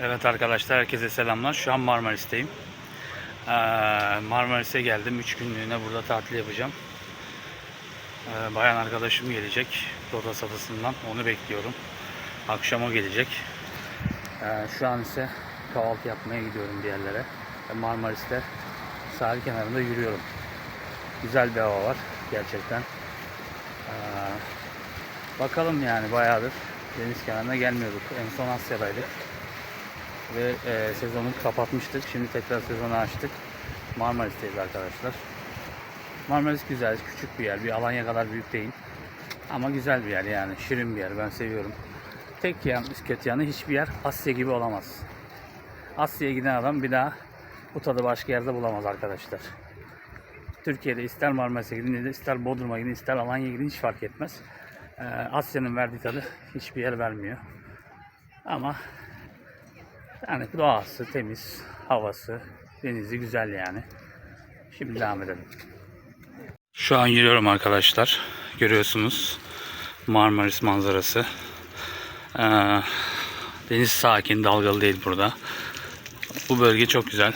Evet arkadaşlar herkese selamlar. Şu an Marmaris'teyim. Ee, Marmaris'e geldim. 3 günlüğüne burada tatil yapacağım. Ee, bayan arkadaşım gelecek. Roda satısından. Onu bekliyorum. Akşam o gelecek. Ee, şu an ise kahvaltı yapmaya gidiyorum bir yerlere. Marmaris'te sahil kenarında yürüyorum. Güzel bir hava var gerçekten. Bakalım yani bayağıdır deniz kenarına gelmiyorduk. En son Asya'daydık ve e, sezonu kapatmıştık. Şimdi tekrar sezonu açtık. Marmaris'teyiz arkadaşlar. Marmaris güzel, küçük bir yer. Bir Alanya kadar büyük değil. Ama güzel bir yer yani. Şirin bir yer. Ben seviyorum. Tek yan, kötü yanı hiçbir yer Asya gibi olamaz. Asya'ya giden adam bir daha bu tadı başka yerde bulamaz arkadaşlar. Türkiye'de ister Marmaris'e gidin, ister Bodrum'a gidin, ister Alanya'ya gidin hiç fark etmez. Ee, Asya'nın verdiği tadı hiçbir yer vermiyor. Ama yani doğası temiz, havası, denizi güzel yani. Şimdi devam edelim. Şu an yürüyorum arkadaşlar. Görüyorsunuz Marmaris manzarası. Ee, deniz sakin, dalgalı değil burada. Bu bölge çok güzel.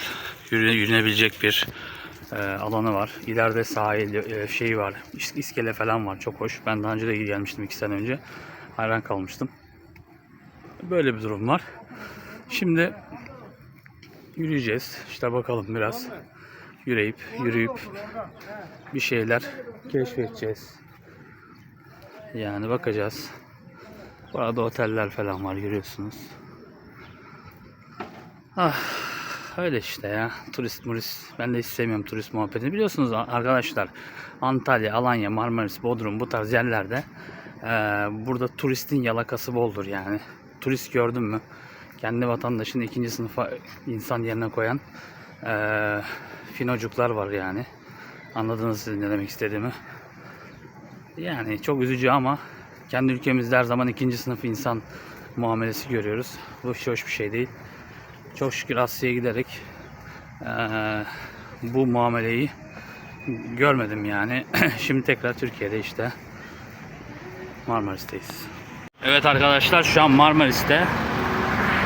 Yürüne, yürünebilecek bir e, alanı var. İleride sahil e, şeyi var. is- iskele falan var. Çok hoş. Ben daha önce de gelmiştim iki sene önce. Hayran kalmıştım. Böyle bir durum var. Şimdi yürüyeceğiz. İşte bakalım biraz yürüyüp yürüyüp bir şeyler keşfedeceğiz. Yani bakacağız. Burada oteller falan var görüyorsunuz. Ah, öyle işte ya. Turist murist. Ben de hiç sevmiyorum turist muhabbetini. Biliyorsunuz arkadaşlar Antalya, Alanya, Marmaris, Bodrum bu tarz yerlerde eee, burada turistin yalakası boldur yani. Turist gördün mü? Kendi vatandaşını ikinci sınıfa insan yerine koyan eee finocuklar var yani. Anladınız siz ne demek istediğimi. Yani çok üzücü ama kendi ülkemizde her zaman ikinci sınıf insan muamelesi görüyoruz. Bu hiç hoş bir şey değil. Çok şükür Asya'ya giderek eee, bu muameleyi görmedim yani. Şimdi tekrar Türkiye'de işte Marmaris'teyiz. Evet arkadaşlar şu an Marmaris'te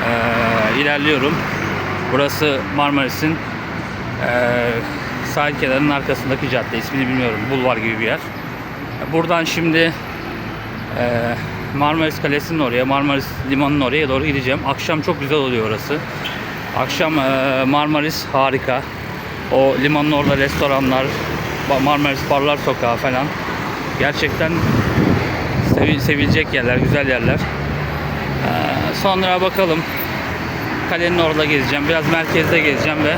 eee, ilerliyorum. Burası Marmaris'in eee sahil kenarının arkasındaki cadde. İsmini bilmiyorum. Bulvar gibi bir yer. Buradan şimdi eee, Marmaris Kalesi'nin oraya, Marmaris Limanı'nın oraya doğru gideceğim. Akşam çok güzel oluyor orası. Akşam eee, Marmaris harika. O limanın orada restoranlar, Marmaris Barlar Sokağı falan. Gerçekten sevi- sevilecek yerler, güzel yerler. Sonra bakalım. Kalenin orada gezeceğim. Biraz merkezde gezeceğim ve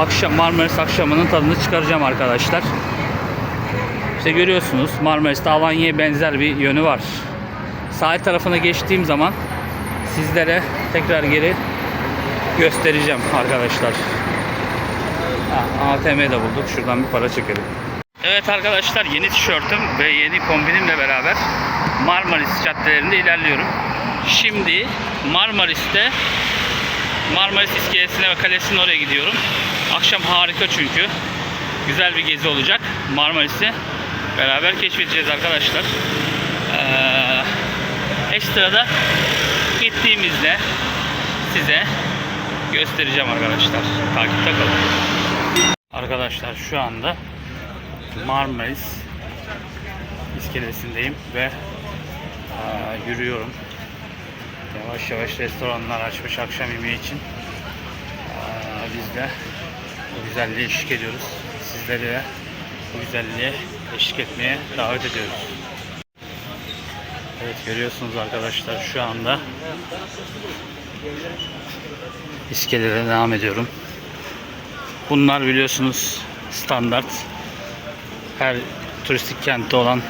akşam Marmaris akşamının tadını çıkaracağım arkadaşlar. İşte görüyorsunuz Marmaris'te Alanya'ya benzer bir yönü var. Sahil tarafına geçtiğim zaman sizlere tekrar geri göstereceğim arkadaşlar. Ha, ATM'de bulduk. Şuradan bir para çekelim. Evet arkadaşlar yeni tişörtüm ve yeni kombinimle beraber Marmaris caddelerinde ilerliyorum. Şimdi Marmaris'te Marmaris iskelesine ve kalesinin oraya gidiyorum. Akşam harika çünkü. Güzel bir gezi olacak. Marmaris'i beraber keşfedeceğiz arkadaşlar. Ee, ekstrada gittiğimizde size göstereceğim arkadaşlar. Takipte kalın. Arkadaşlar şu anda Marmaris iskelesindeyim ve eee, yürüyorum. Yavaş yavaş restoranlar açmış akşam yemeği için. Eee, biz de bu güzelliğe eşlik ediyoruz. Sizleri de bu güzelliğe eşlik etmeye davet ediyoruz. Evet görüyorsunuz arkadaşlar şu anda iskelede devam ediyorum. Bunlar biliyorsunuz standart her turistik kentte olan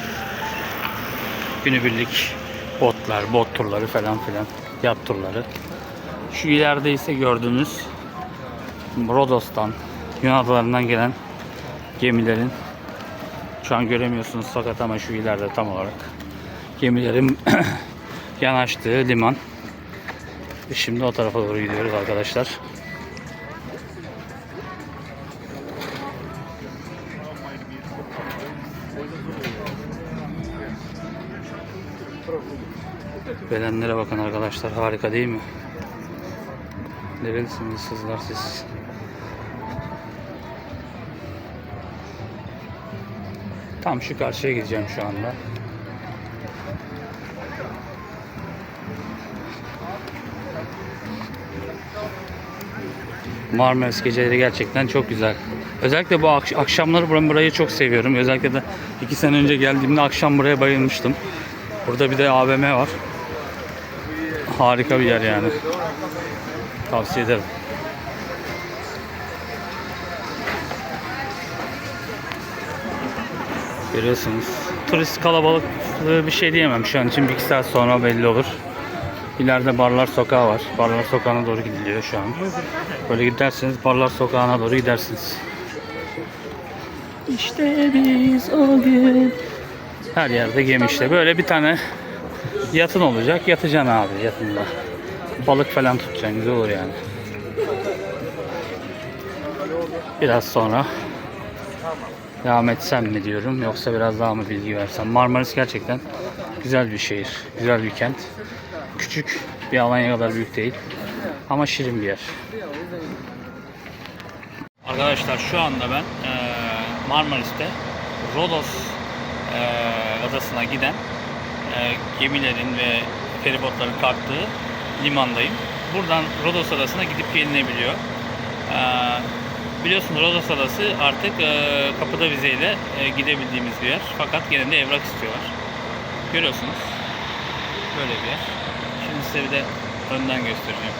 günübirlik botlar, bot turları falan filan, yat turları. Şu ileride ise gördüğünüz Rodos'tan, Yunan adalarından gelen gemilerin şu an göremiyorsunuz fakat ama şu ileride tam olarak gemilerin yanaştığı liman. Şimdi o tarafa doğru gidiyoruz arkadaşlar. Belenlere bakın arkadaşlar harika değil mi? Nerelisiniz sizler siz? Tam şu karşıya gideceğim şu anda. Marmaris geceleri gerçekten çok güzel. Özellikle bu akş- akşamları buram- burayı çok seviyorum. Özellikle de iki sene önce geldiğimde akşam buraya bayılmıştım. Burada bir de AVM var. Harika bir yer yani. Tavsiye ederim. Görüyorsunuz. Turist kalabalıklığı bir şey diyemem şu an için bir iki saat sonra belli olur. İleride Barlar Sokağı var. Barlar Sokağı'na doğru gidiliyor şu an. Böyle giderseniz Barlar Sokağı'na doğru gidersiniz. İşte biz o gün. Her yerde gemi işte. Böyle bir tane yatın olacak. Yatacaksın abi yatında. Balık falan tutacaksın. Güzel olur yani. Biraz sonra devam etsem mi diyorum yoksa biraz daha mı bilgi versem. Marmaris gerçekten güzel bir şehir. Güzel bir kent. Küçük bir Alanya kadar büyük değil. Ama şirin bir yer. Arkadaşlar şu anda ben Marmaris'te Rodos adasına giden eee, gemilerin ve feribotların kalktığı limandayım. Buradan Rodos adasına gidip gelinebiliyor. Eee, biliyorsunuz Rodos adası artık eee, kapıda vizeyle eee, gidebildiğimiz bir yer. Fakat gene de evrak istiyorlar. Görüyorsunuz. Böyle bir yer. Şimdi size bir de önden göstereceğim.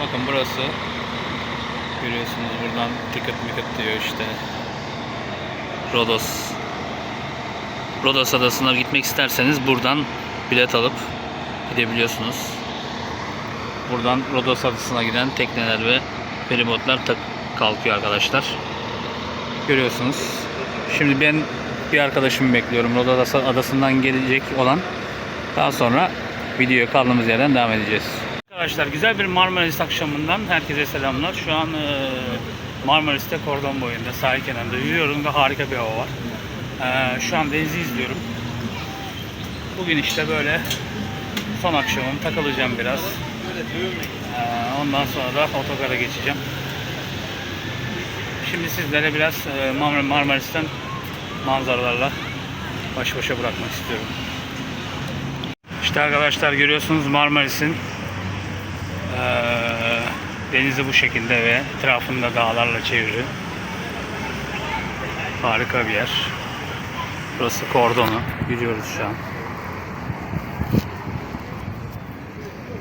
Bakın burası Görüyorsunuz buradan ticket micket diyor işte. Rodos. Rodos adasına gitmek isterseniz buradan bilet alıp gidebiliyorsunuz. Buradan Rodos adasına giden tekneler ve feribotlar kalkıyor arkadaşlar. Görüyorsunuz. Şimdi ben bir arkadaşımı bekliyorum. Rodos adasından gelecek olan. Daha sonra videoya kaldığımız yerden devam edeceğiz. Arkadaşlar güzel bir Marmaris akşamından herkese selamlar. Şu an Marmaris'te kordon boyunda sahil kenarında yürüyorum ve harika bir hava var. E, şu an denizi izliyorum. Bugün işte böyle son akşamım takılacağım biraz. E, ondan sonra da otogara geçeceğim. Şimdi sizlere biraz e, Mar- Marmaris'ten manzaralarla baş başa bırakmak istiyorum. İşte arkadaşlar görüyorsunuz Marmaris'in ee, denizi bu şekilde ve etrafında dağlarla çevrili. Harika bir yer. Burası kordonu. Yürüyoruz şu an.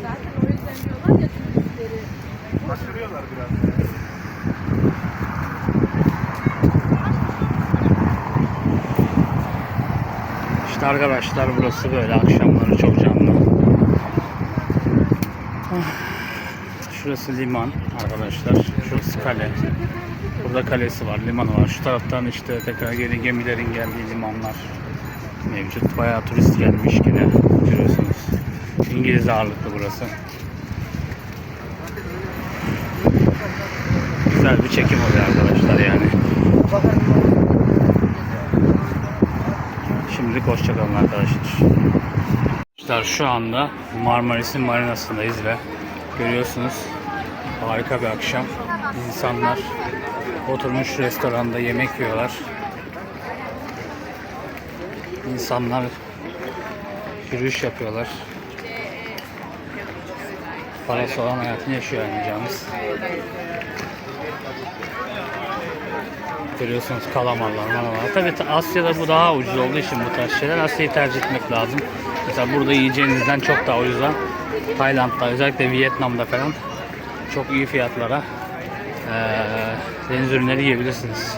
Zaten o yüzden diyorlar ya turistleri. Kaçırıyorlar biraz. İşte arkadaşlar burası böyle akşamları çok canlı. Ah, Şurası liman arkadaşlar. Şurası kale. Burada kalesi var, limanı var. Şu taraftan işte tekrar geri gemilerin geldiği limanlar mevcut. Bayağı turist gelmiş yine görüyorsunuz. İngiliz ağırlıklı burası. Güzel bir çekim oluyor arkadaşlar yani. Şimdilik hoşçakalın arkadaşlar. Arkadaşlar şu anda Marmaris'in marinasındayız ve görüyorsunuz harika bir akşam. İnsanlar oturmuş restoranda yemek yiyorlar. İnsanlar yürüyüş yapıyorlar. Parası olan hayatını yaşıyor anlayacağımız. Görüyorsunuz kalamarlar, manalar. Tabii ta- Asya'da bu daha ucuz olduğu için bu tarz şeyler Asya'yı tercih etmek lazım. Mesela burada yiyeceğinizden çok daha ucuza Tayland'da özellikle Vietnam'da falan çok iyi fiyatlara eee, deniz ürünleri yiyebilirsiniz.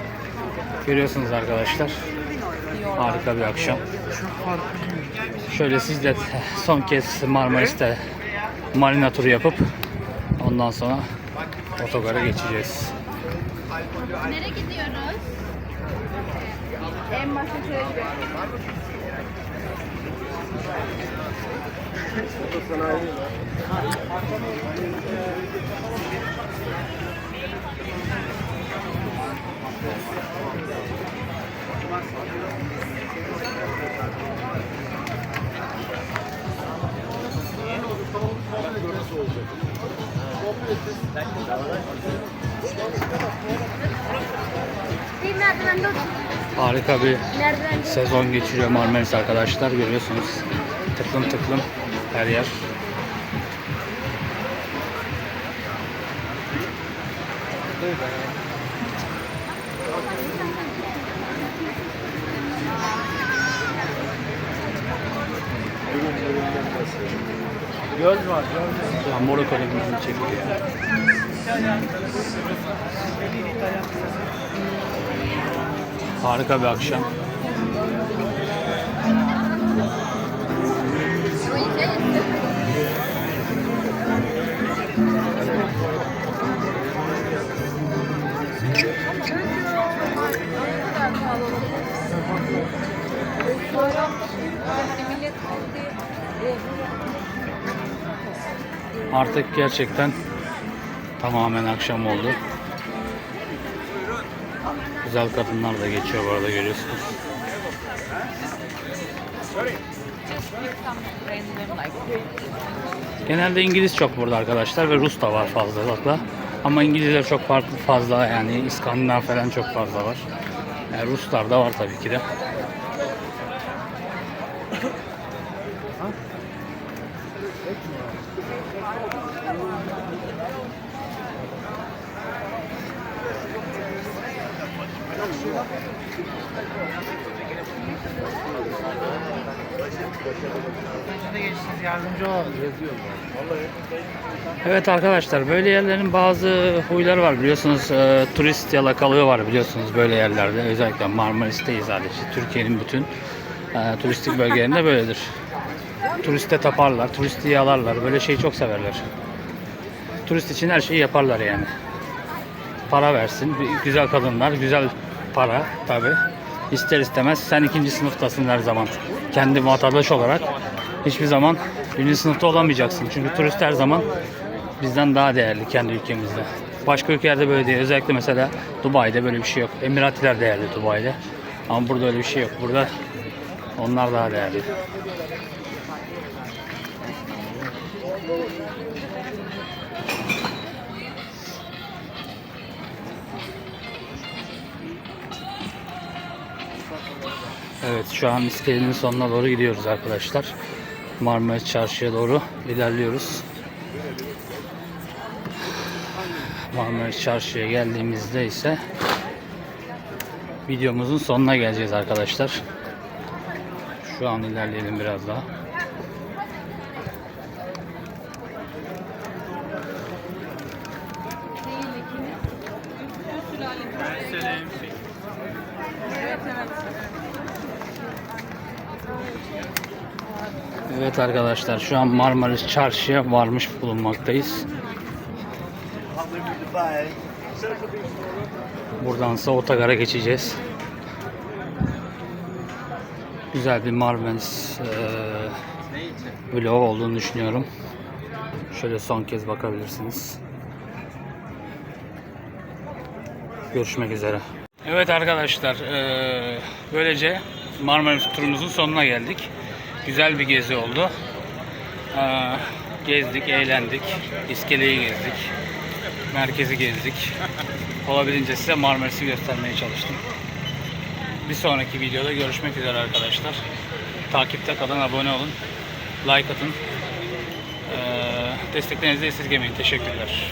Görüyorsunuz arkadaşlar. Harika bir akşam. Şöyle siz de son kez Marmaris'te marina turu yapıp ondan sonra otogara geçeceğiz. Nereye gidiyoruz? En başta. Bir merdivende oturuyor. Harika bir sezon geçiriyor Marmaris arkadaşlar görüyorsunuz. Tıklım tıklım her yer. Göl var, göl. Ya Morocco çekiyor. Harika bir akşam. Artık gerçekten tamamen akşam oldu. Güzel kadınlar da geçiyor bu arada görüyorsunuz. Genelde İngiliz çok burada arkadaşlar ve Rus da var fazlalıkla. Ama İngilizler çok farklı fazla yani İskandinav falan çok fazla var. Yani Ruslar da var tabii ki de. Evet arkadaşlar böyle yerlerin bazı huyları var biliyorsunuz e, turist yalakalığı var biliyorsunuz böyle yerlerde özellikle Marmaris'teyiz sadece Türkiye'nin bütün e, turistik bölgelerinde böyledir. Turiste taparlar, turisti yalarlar böyle şeyi çok severler. Turist için her şeyi yaparlar yani. Para versin, güzel kadınlar, güzel para tabi. İster istemez sen ikinci sınıftasın her zaman. Kendi vatandaş olarak hiçbir zaman birinci sınıfta olamayacaksın. Çünkü turist her zaman bizden daha değerli kendi ülkemizde. Başka ülkelerde böyle değil. Özellikle mesela Dubai'de böyle bir şey yok. Emiratiler değerli Dubai'de. Ama burada öyle bir şey yok. Burada onlar daha değerli. Evet şu an iskelenin sonuna doğru gidiyoruz arkadaşlar. Marmaris Çarşı'ya doğru ilerliyoruz. Marmaris Çarşı'ya geldiğimizde ise videomuzun sonuna geleceğiz arkadaşlar. Şu an ilerleyelim biraz daha. Evet arkadaşlar şu an Marmaris Çarşı'ya varmış bulunmaktayız. Buradansa otogara geçeceğiz. Güzel bir Marmaris eee vlog olduğunu düşünüyorum. Şöyle son kez bakabilirsiniz. Görüşmek üzere. Evet arkadaşlar eee, böylece Marmaris turumuzun sonuna geldik. Güzel bir gezi oldu. Eee, gezdik, eğlendik, iskeleyi gezdik, merkezi gezdik. Olabildiğince size Marmaris'i göstermeye çalıştım. Bir sonraki videoda görüşmek üzere arkadaşlar. Takipte kalın, abone olun, like atın. Eee desteklerinizi esirgemeyin. Teşekkürler.